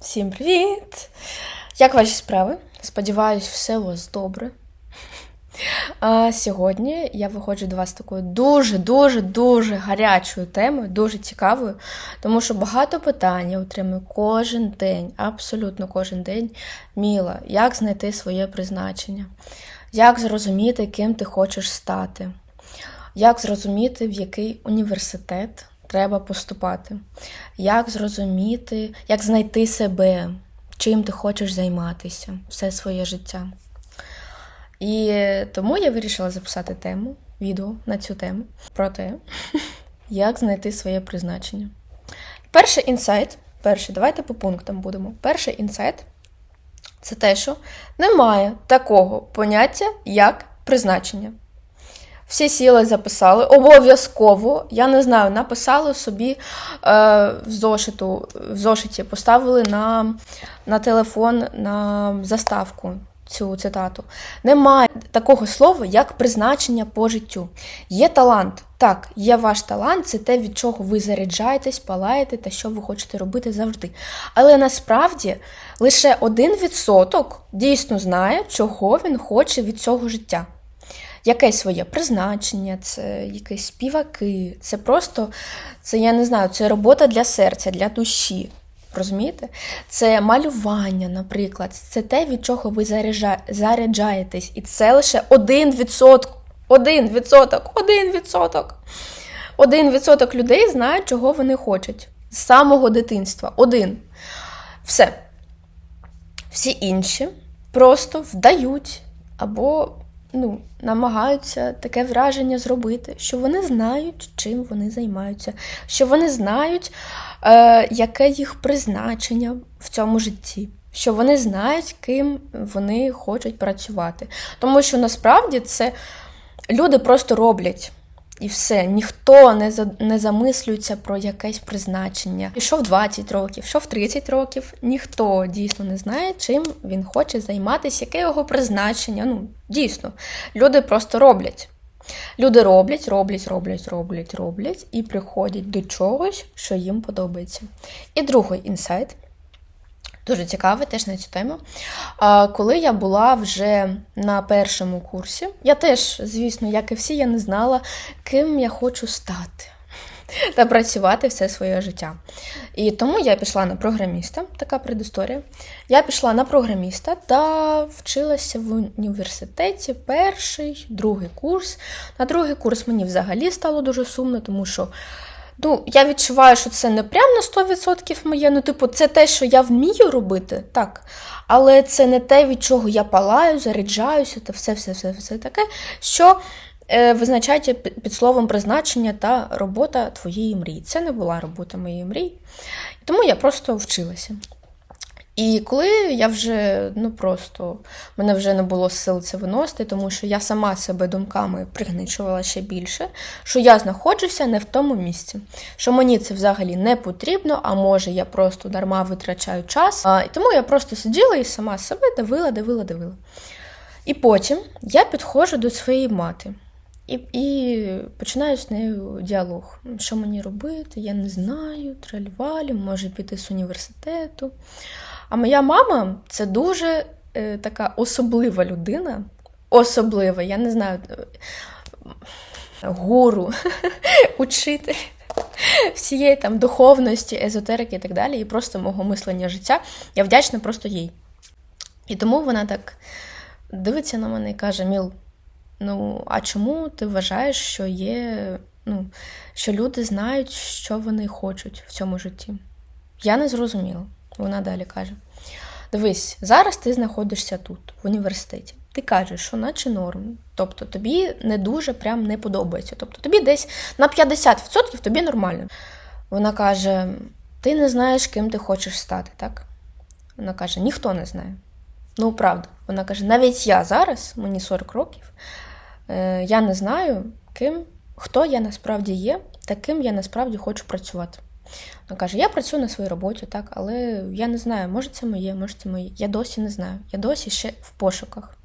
Всім привіт! Як ваші справи? Сподіваюсь, все у вас добре. А, сьогодні я виходжу до вас такою дуже-дуже дуже гарячою темою, дуже цікавою, тому що багато питань я отримую кожен день, абсолютно кожен день. Міла, як знайти своє призначення, як зрозуміти, ким ти хочеш стати, як зрозуміти, в який університет треба поступати, як зрозуміти, як знайти себе, чим ти хочеш займатися все своє життя. І тому я вирішила записати тему, відео на цю тему про те, як знайти своє призначення. Перший інсайт, перший, давайте по пунктам будемо. Перший інсайт це те, що немає такого поняття, як призначення. Всі сіли, записали. Обов'язково, я не знаю, написали собі е, в зошиту, в зошиті, поставили на, на телефон на заставку цю цитату. Немає такого слова, як призначення по життю. Є талант. Так, є ваш талант, це те, від чого ви заряджаєтесь, палаєте та що ви хочете робити завжди. Але насправді лише один відсоток дійсно знає, чого він хоче від цього життя якесь своє призначення, це якісь співаки, це просто, це я не знаю, це робота для серця, для душі. Розумієте? Це малювання, наприклад, це те, від чого ви заряджаєтесь. І це лише один відсоток. Один відсоток, один відсоток. Один відсоток людей знають, чого вони хочуть. З самого дитинства. Один. Все. Всі інші просто вдають або ну, намагаються таке враження зробити, що вони знають, чим вони займаються, що вони знають, е, яке їх призначення в цьому житті. Що вони знають, ким вони хочуть працювати. Тому що насправді це люди просто роблять. І все, ніхто не за, не замислюється про якесь призначення. І що в 20 років, що в 30 років, ніхто дійсно не знає, чим він хоче займатися, яке його призначення. Ну, дійсно, люди просто роблять. Люди роблять, роблять, роблять, роблять, роблять і приходять до чогось, що їм подобається. І другий інсайт. Дуже цікаве теж на цю тему. А, Коли я була вже на першому курсі, я теж, звісно, як і всі, я не знала, ким я хочу стати та працювати все своє життя. І тому я пішла на програміста, така предісторія. Я пішла на програміста та вчилася в університеті перший, другий курс. На другий курс мені взагалі стало дуже сумно, тому що. Ну, я відчуваю, що це не прям на 100% моє. Ну, типу, це те, що я вмію робити, так. Але це не те, від чого я палаю, заряджаюся, та все-все-все все таке, що е, визначається під словом призначення та робота твоєї мрії. Це не була робота моєї мрії. Тому я просто вчилася. І коли я вже ну просто мене вже не було сил це виносити, тому що я сама себе думками пригничувала ще більше, що я знаходжуся не в тому місці, що мені це взагалі не потрібно, а може я просто дарма витрачаю час. А, Тому я просто сиділа і сама себе дивила, дивила, дивила. І потім я підходжу до своєї мати. І і починаю з нею діалог. Що мені робити? Я не знаю, тральвалі, може піти з університету. А моя мама це дуже е, така особлива людина. Особлива, я не знаю, гуру, учитель всієї там духовності, езотерики і так далі, і просто мого мислення життя. Я вдячна просто їй. І тому вона так дивиться на мене і каже: Міл, ну, а чому ти вважаєш, що є, ну, що люди знають, що вони хочуть в цьому житті? Я не зрозуміла. Вона далі каже: Дивись, зараз ти знаходишся тут, в університеті. Ти кажеш, що наче норм. Тобто тобі не дуже прям не подобається. Тобто тобі десь на 50% тобі нормально. Вона каже: ти не знаєш, ким ти хочеш стати, так? Вона каже, ніхто не знає. Ну, правда, вона каже, навіть я зараз, мені 40 років, е, я не знаю, ким, хто я насправді є, та ким я насправді хочу працювати. Вона каже: я працюю на своїй роботі, так, але я не знаю, може це моє, може це моє. Я досі не знаю. Я досі ще в пошуках.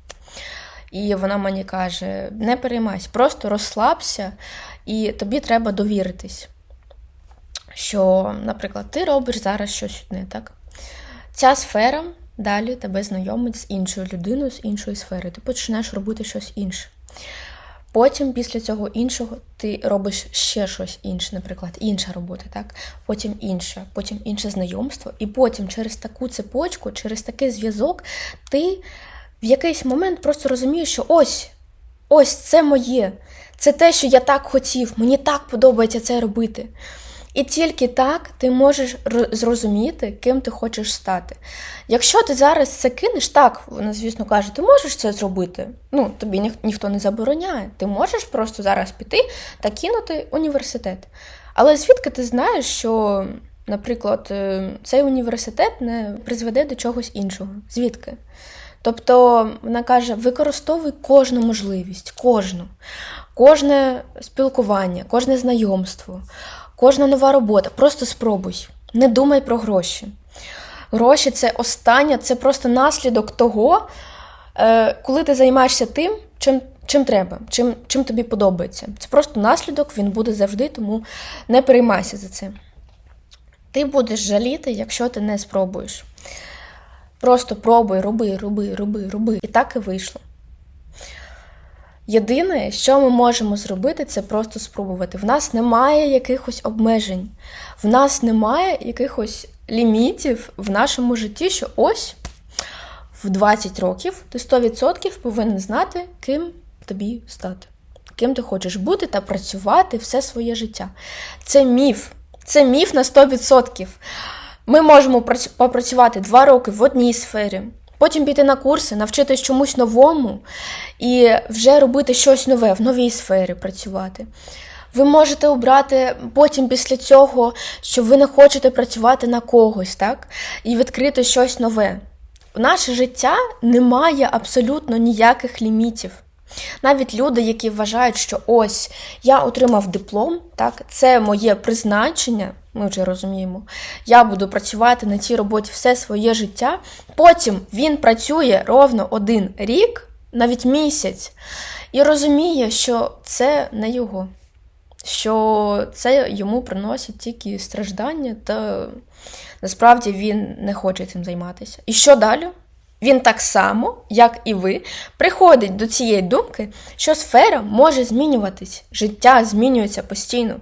І вона мені каже: не переймайся, просто розслабся, і тобі треба довіритись. Що, наприклад, ти робиш зараз щось одне, так? Ця сфера далі тебе знайомить з іншою людиною з іншої сфери. Ти починаєш робити щось інше. Потім, після цього іншого, ти робиш ще щось інше, наприклад, інша робота, так? Потім інше, потім інше знайомство, і потім через таку цепочку, через такий зв'язок, ти в якийсь момент просто розумієш, що ось, ось це моє, це те, що я так хотів, мені так подобається це робити. І тільки так ти можеш ро- зрозуміти, ким ти хочеш стати. Якщо ти зараз це кинеш, так, вона, звісно, каже, ти можеш це зробити. Ну, тобі ніх- ніхто не забороняє. Ти можеш просто зараз піти та кинути університет. Але звідки ти знаєш, що, наприклад, е, цей університет не призведе до чогось іншого? Звідки? Тобто вона каже: використовуй кожну можливість, кожну, кожне спілкування, кожне знайомство, кожна нова робота. Просто спробуй. Не думай про гроші. Гроші це останнє, це просто наслідок того, е, коли ти займаєшся тим, чим, чим треба, чим, чим тобі подобається. Це просто наслідок, він буде завжди, тому не переймайся за це. Ти будеш жаліти, якщо ти не спробуєш. Просто пробуй, роби, роби, роби, роби. І так і вийшло. Єдине, що ми можемо зробити, це просто спробувати. В нас немає якихось обмежень, в нас немає якихось лімітів в нашому житті, що ось в 20 років ти 100% повинен знати, ким тобі стати, ким ти хочеш бути та працювати все своє життя. Це міф. Це міф на 100%. Ми можемо попрацювати 2 роки в одній сфері, потім піти на курси, навчитись чомусь новому і вже робити щось нове в новій сфері працювати. Ви можете обрати потім після цього, що ви не хочете працювати на когось, так? І відкрити щось нове. В наше життя немає абсолютно ніяких лімітів. Навіть люди, які вважають, що ось я отримав диплом, так, це моє призначення, ми вже розуміємо. Я буду працювати на цій роботі все своє життя. Потім він працює ровно один рік, навіть місяць, і розуміє, що це не його, що це йому приносить тільки страждання, та насправді він не хоче цим займатися. І що далі? Він так само, як і ви, приходить до цієї думки, що сфера може змінюватись, життя змінюється постійно.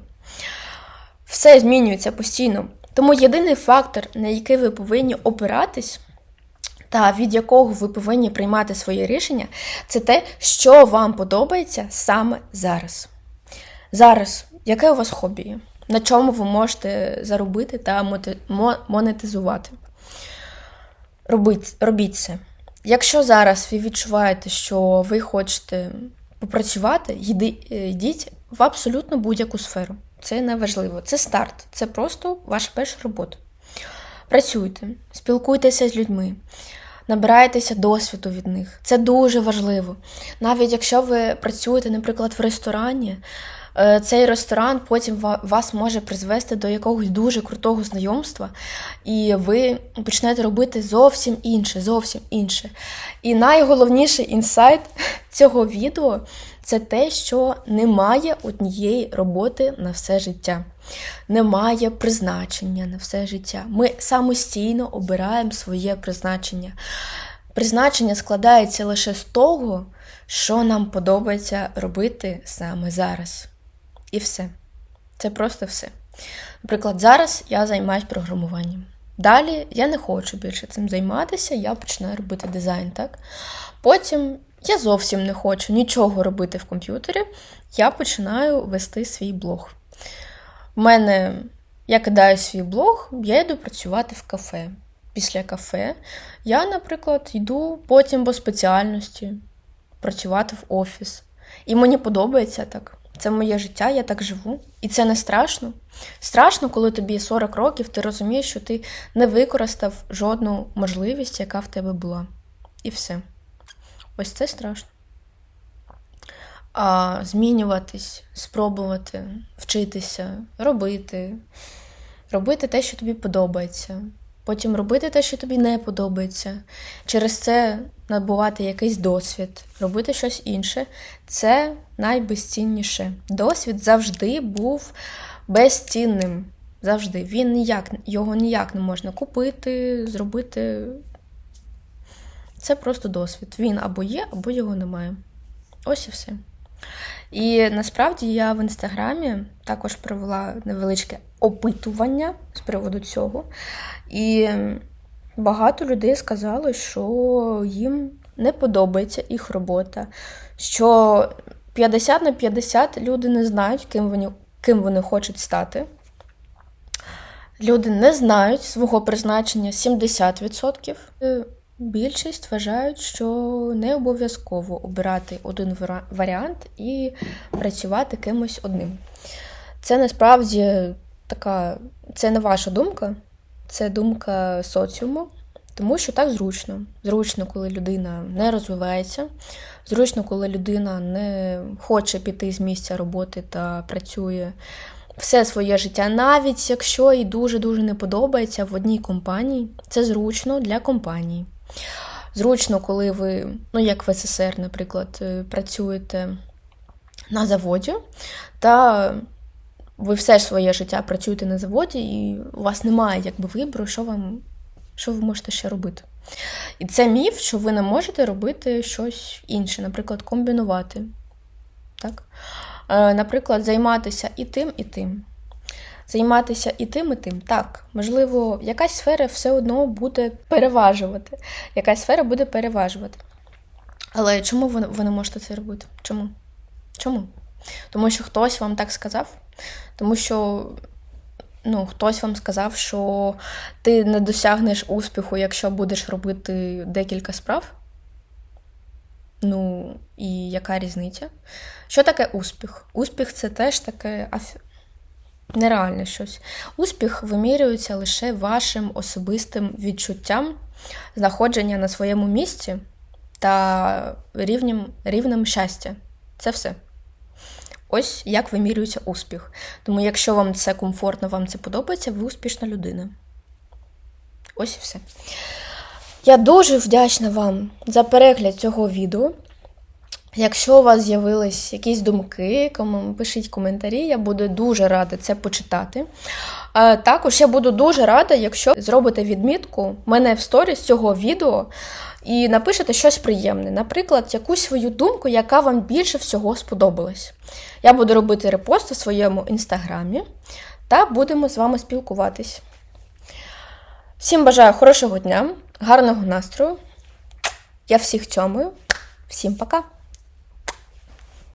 Все змінюється постійно. Тому єдиний фактор, на який ви повинні опиратись, та від якого ви повинні приймати своє рішення, це те, що вам подобається саме зараз. Зараз, яке у вас хобі? На чому ви можете заробити та монетизувати? Робіть, робіть це. Якщо зараз ви відчуваєте, що ви хочете попрацювати, е, йдіть в абсолютно будь-яку сферу. Це не важливо. Це старт, це просто ваша перша робота. Працюйте, спілкуйтеся з людьми, набирайтеся досвіду від них. Це дуже важливо. Навіть якщо ви працюєте, наприклад, в ресторані, цей ресторан потім вас може призвести до якогось дуже крутого знайомства, і ви почнете робити зовсім інше, зовсім інше. І найголовніший інсайт цього відео це те, що немає однієї роботи на все життя. Немає призначення на все життя. Ми самостійно обираємо своє призначення. Призначення складається лише з того, що нам подобається робити саме зараз. І все. Це просто все. Наприклад, зараз я займаюся програмуванням. Далі я не хочу більше цим займатися, я починаю робити дизайн, так? Потім я зовсім не хочу нічого робити в комп'ютері, я починаю вести свій блог. У мене я кидаю свій блог, я йду працювати в кафе. Після кафе я, наприклад, йду потім по спеціальності працювати в офіс. І мені подобається так. Це моє життя, я так живу. І це не страшно. Страшно, коли тобі 40 років, ти розумієш, що ти не використав жодну можливість, яка в тебе була. І все. Ось це страшно. А змінюватись, спробувати, вчитися, робити, робити те, що тобі подобається. Потім робити те, що тобі не подобається. Через це набувати якийсь досвід, робити щось інше це найбезцінніше. Досвід завжди був безцінним. Завжди. Він ніяк, його ніяк не можна купити, зробити. Це просто досвід. Він або є, або його немає. Ось і все. І насправді я в інстаграмі також провела невеличке опитування з приводу цього. І багато людей сказали, що їм не подобається їх робота, що 50 на 50 люди не знають, ким вони, ким вони хочуть стати. Люди не знають свого призначення 70%. Більшість вважають, що не обов'язково обирати один варіант і працювати кимось одним. Це насправді така, це не ваша думка, це думка соціуму, тому що так зручно. Зручно, коли людина не розвивається, зручно, коли людина не хоче піти з місця роботи та працює все своє життя, навіть якщо і дуже-дуже не подобається в одній компанії, це зручно для компанії. Зручно, коли ви, ну як в СССР, наприклад, е, працюєте на заводі, та ви все своє життя працюєте на заводі, і у вас немає якби вибору, що вам що ви можете ще робити. І це міф, що ви не можете робити щось інше, наприклад, комбінувати. Так? Е, Наприклад, займатися і тим, і тим. Займатися і тим, і тим. Так, можливо, якась сфера все одно буде переважувати. Якась сфера буде переважувати. Але чому ви, ви не можете це робити? Чому? Чому? Тому що хтось вам так сказав, тому що ну, хтось вам сказав, що ти не досягнеш успіху, якщо будеш робити декілька справ. Ну, і яка різниця? Що таке успіх? Успіх це теж таке аф... нереальне щось. Успіх вимірюється лише вашим особистим відчуттям знаходження на своєму місці та рівнем, рівнем щастя. Це все. Ось як вимірюється успіх. Тому, якщо вам це комфортно, вам це подобається, ви успішна людина. Ось і все. Я дуже вдячна вам за перегляд цього відео. Якщо у вас з'явились якісь думки, пишіть коментарі, я буду дуже рада це почитати. Також я буду дуже рада, якщо зробите відмітку мене в сторіс цього відео і напишете щось приємне, наприклад, якусь свою думку, яка вам більше всього сподобалась. Я буду робити репост у своєму інстаграмі та будемо з вами спілкуватись. Всім бажаю хорошого дня, гарного настрою. Я всіх цьомую. Всім пока!